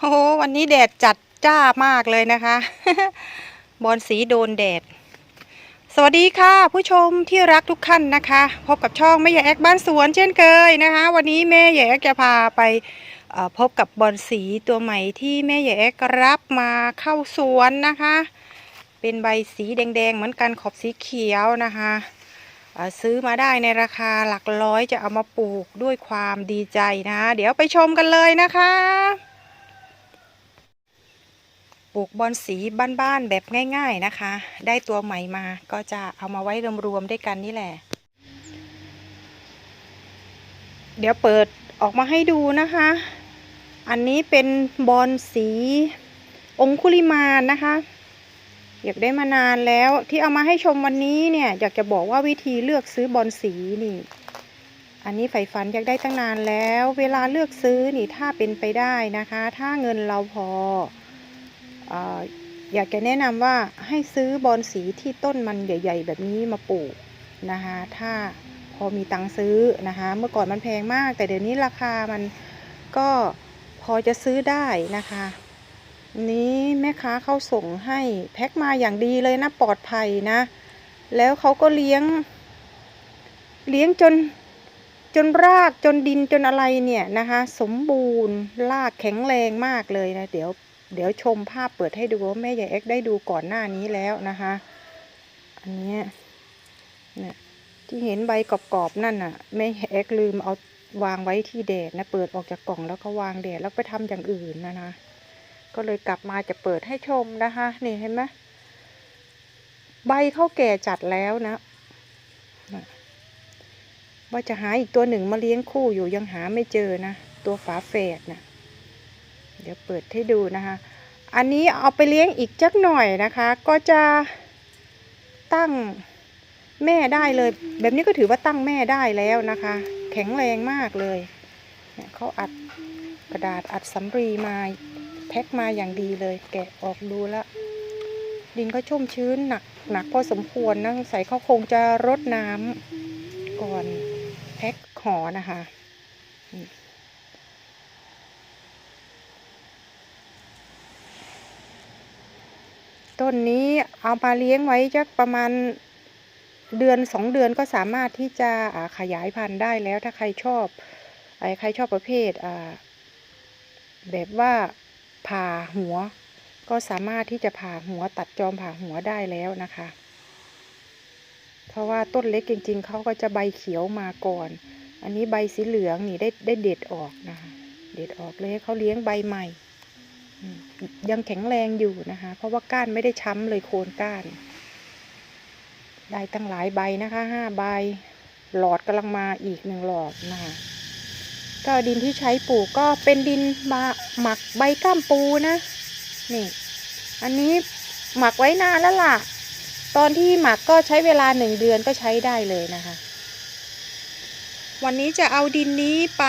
โอ้วันนี้แดดจัดจ้ามากเลยนะคะ บอลสีโดนแดด สวัสดีค่ะ ผู้ชมที่รักทุกท่านนะคะ พบกับช่องแม่ใหญ่แอกบ้านสวนเช่นเคยนะคะ วันนี้แม่ใหญ่แอกจะพาไปพบกับบอลสีตัวใหม่ที่แม่ใหญ่แอกรับมาเข้าสวนนะคะ เป็นใบสีแดงๆเหมือนกันขอบสีเขียวนะคะซื้อมาได้ในราคาหลักร้อยจะเอามาปลูกด้วยความดีใจนะ เดี๋ยวไปชมกันเลยนะคะ ปลูกบอนสีบ้านๆแบบง่าย ๆนะคะ ได้ตัวใหม่มาก็จะเอามาไว้รวมๆด้วยกันนี่แหละ เดี๋ยวเปิดออกมาให้ดูนะคะ อันนี้เป็นบอนสีองคุลิมานนะคะอยากได้มานานแล้วที่เอามาให้ชมวันนี้เนี่ยอยากจะบอกว่าวิธีเลือกซื้อบอนสีนี่ อันนี้ใฝ่ฝันอยากได้ตั้งนานแล้ว เวลาเลือกซื้อนี่ถ้าเป็นไปได้นะคะ ถ้าเงินเราพอ อยากจะแนะนำว่าให้ซื้อบอนสีที่ต้นมันใหญ่ ๆ แบบนี้มาปลูกนะคะถ้าพอมีตังค์ซื้อนะคะเมื่อก่อนมันแพงมาก แต่เดี๋ยวนี้ราคามันก็พอจะซื้อได้นะคะนี้แม่ค้าเขาส่งให้แพ็คมาอย่างดีเลยนะปลอดภัยนะ แล้วเขาก็เลี้ยง เลี้ยงจนจนรากจนดินจนอะไรเนี่ยนะคะ สมบูรณ์รากแข็งแรงมากเลยนะ เดี๋ยว เดี๋ยวชมภาพเปิดให้ดูว่าแม่ใหญ่เอ็กได้ดูก่อนหน้านี้แล้วนะคะ อันเนี้ยเนี่ยที่เห็นใบกรอบๆนั่นน่ะแม่ใหญ่เอ็กลืมเอาวางไว้ที่แดดนะเปิดออกจากกล่องแล้วก็วางแดดแล้วไปทำอย่างอื่นนะนะก็เลยกลับมาจะเปิดให้ชมนะคะนี่เห็นไหมใบเข้าแก่จัดแล้วนะน่ะว่าจะหาอีกตัวหนึ่งมาเลี้ยงคู่อยู่ยังหาไม่เจอนะ ตัวฝาแฝดนะ เดี๋ยวเปิดให้ดูนะคะ อันนี้เอาไปเลี้ยงอีกจักหน่อยนะคะ ก็จะตั้งแม่ได้เลย แบบนี้ก็ถือว่าตั้งแม่ได้แล้วนะคะ แข็งแรงมากเลยเนี่ยเขาอัดกระดาษอัดสำรีมาแพ็คมาอย่างดีเลย แกะออกดูแล้วดินก็ชุ่มชื้นหนักหนักพอสมควรนะใส่เขาคงจะรดน้ำก่อนแพ็คห่อนะคะ ต้นนี้เอามาเลี้ยงไว้จักประมาณเดือนสองเดือนก็สามารถที่จะขยายพันธุ์ได้แล้วถ้าใครชอบใครชอบประเภทแบบว่าผ่าหัว ก็สามารถที่จะผ่าหัวตัดจอมผ่าหัวได้แล้วนะคะ เพราะว่าต้นเล็กจริง ๆเขาก็จะใบเขียวมาก่อน อันนี้ใบสีเหลืองนี่ได้ได้เด็ดออกนะคะเด็ดออกเลยให้เขาเลี้ยงใบใหม่ ยังแข็งแรงอยู่นะคะ เพราะว่าก้านไม่ได้ช้ำเลยโคนก้าน ได้ตั้งหลายใบนะคะห้าใบ หลอดกำลังมาอีกหนึ่งหลอดนะคะก็ดินที่ใช้ปลูกก็เป็นดินมาหมักใบก้ามปูนะ นี่ อันนี้หมักไว้นานแล้วล่ะ ตอนที่หมักก็ใช้เวลาหนึ่งเดือนก็ใช้ได้เลยนะคะ วันนี้จะเอาดินนี้ไป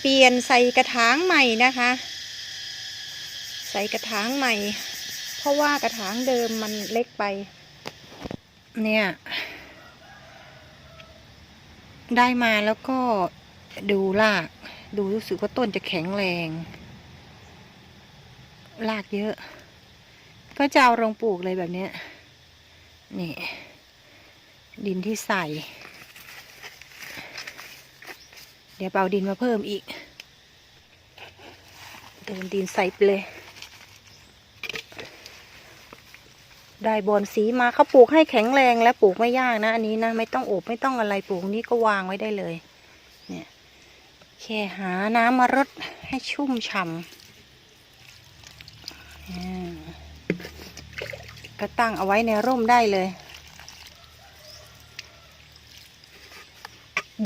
เปลี่ยนใส่กระถางใหม่นะคะ ใส่กระถางใหม่ เพราะว่ากระถางเดิมมันเล็กไป เนี่ย ได้มาแล้วก็ดูราก ดูรู้สึกว่าต้นจะแข็งแรง รากเยอะ ก็จะเอาลงปลูกเลยแบบนี้นี่ ดินที่ใส่ เดี๋ยวเอาดินมาเพิ่มอีกเดินดินใส่ไปเลย ได้บอนสีมาเขาปลูกให้แข็งแรงและปลูกไม่ยากนะ อันนี้นะไม่ต้องอบไม่ต้องอะไรปลูกนี้ก็วางไว้ได้เลย เนี่ยแค่หาน้ำมารดให้ชุ่มฉ่ำก็ตั้งเอาไว้ในร่มได้เลย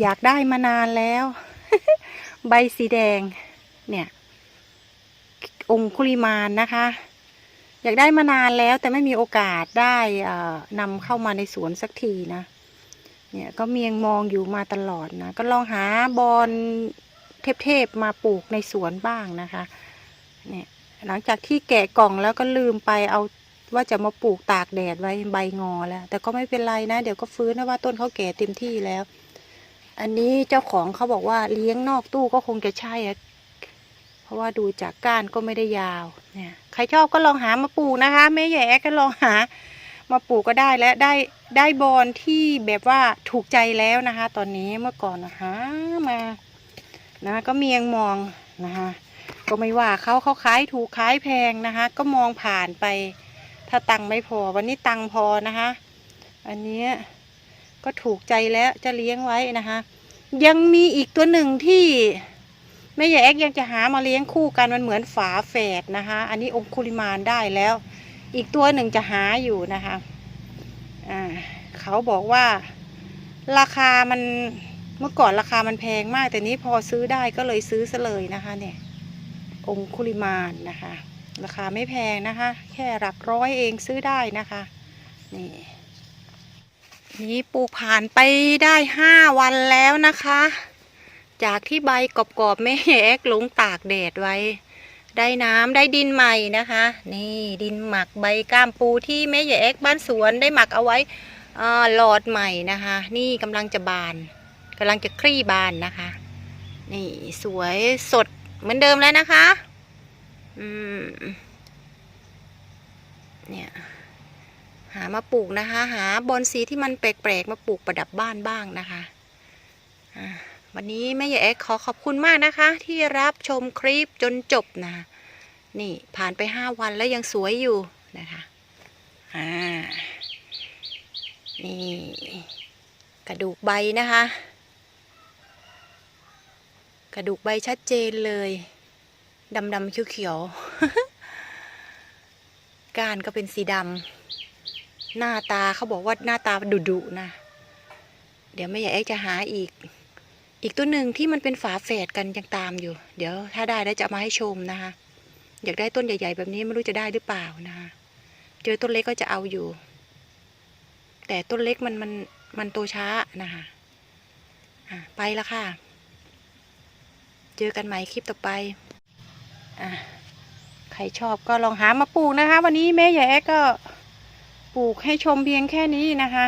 อยากได้มานานแล้ว ใบสีแดง เนี่ย องคุลิมานนะคะ อยากได้มานานแล้วแต่ไม่มีโอกาสได้นำเข้ามาในสวนสักทีนะ เนี่ยก็เมียงมองอยู่มาตลอดนะ ก็ลองหาบอลเทพๆมาปลูกในสวนบ้างนะคะ เนี่ยหลังจากที่แกะกล่องแล้วก็ลืมไปเอาว่าจะมาปลูกตากแดดไว้ใบงอแล้ว แต่ก็ไม่เป็นไรนะ เดี๋ยวก็ฟื้นนะว่าต้นเขาแก่เต็มที่แล้ว อันนี้เจ้าของเขาบอกว่าเลี้ยงนอกตู้ก็คงจะใช่ ราะว่าดูจากก้านก็ไม่ได้ยาวเนี่ยใครชอบก็ลองหามาปลูกนะคะแม่ใหญ่แอ๊กก็ลองหามาปลูกก็ได้และได้ได้บอนที่แบบว่าถูกใจแล้วนะคะ ตอนนี้เมื่อก่อนนะคะมานะก็เมียงมองนะคะ ก็ไม่ว่าเขาเขาขายถูกขายแพงนะคะ ก็มองผ่านไป ถ้าตังค์ไม่พอวันนี้ตังค์พอนะคะ อันนี้ก็ถูกใจแล้วจะเลี้ยงไว้นะคะ ยังมีอีกตัวหนึ่งที่ แม่ใหญ่แอ๊กยังจะหามาเลี้ยงคู่กันมันเหมือนฝาแฝดนะคะ อันนี้องคุลิมานได้แล้ว อีกตัวหนึ่งจะหาอยู่นะคะอ่าเขาบอกว่า ราคามันเมื่อก่อนราคามันแพงมาก แต่นี้พอซื้อได้ก็เลยซื้อซะเลยนะคะ เนี่ย องคุลิมานนะคะ ราคาไม่แพงนะคะ แค่หลักร้อยเองซื้อได้นะคะ นี่นี่ปลูกผ่านไปได้ห้าวันแล้วนะคะ จากที่ใบกรอบๆไม่แอกลงตากแดดไว้ ได้น้ำได้ดินใหม่นะคะ นี่ดินหมักใบก้ามปูที่แม่ใหญ่เอ็กบ้านสวนได้หมักเอาไว้อ่าหลอดใหม่นะคะ นี่กำลังจะบานกำลังจะคลี่บานนะคะ นี่สวยสดเหมือนเดิมแล้วนะคะ อืม เนี่ยหามาปลูกนะคะ หาบอนสีที่มันแปลกๆมาปลูกประดับบ้านบ้างนะคะอ่า วันนี้แม่ใหญ่เอ็กขอขอบคุณมากนะคะ ที่รับชมคลิปจนจบนะ นี่ผ่านไปห้าวันแล้วยังสวยอยู่นะคะอ่านี่กระดูกใบนะคะ กระดูกใบชัดเจนเลยดำดำเขียวๆก้านก็เป็นสีดำหน้าตาเขาบอกว่าหน้าตาดุดุๆนะ เดี๋ยวแม่ใหญ่เอ็กจะหาอีก อีกตัวหนึ่งที่มันเป็นฝาแฝดกันยังตามอยู่ เดี๋ยวถ้าได้แล้วจะเอามาให้ชมนะคะ อยากได้ต้นใหญ่ๆแบบนี้ไม่รู้จะได้หรือเปล่านะคะเจอต้นเล็กก็จะเอาอยู่ แต่ต้นเล็กมันมันมันโตช้านะคะอะไปแล้วค่ะ เจอกันใหม่คลิปต่อไปอะใครชอบก็ลองหามาปลูกนะคะ วันนี้แม่ใหญ่ก็ปลูกให้ชมเพียงแค่นี้นะคะ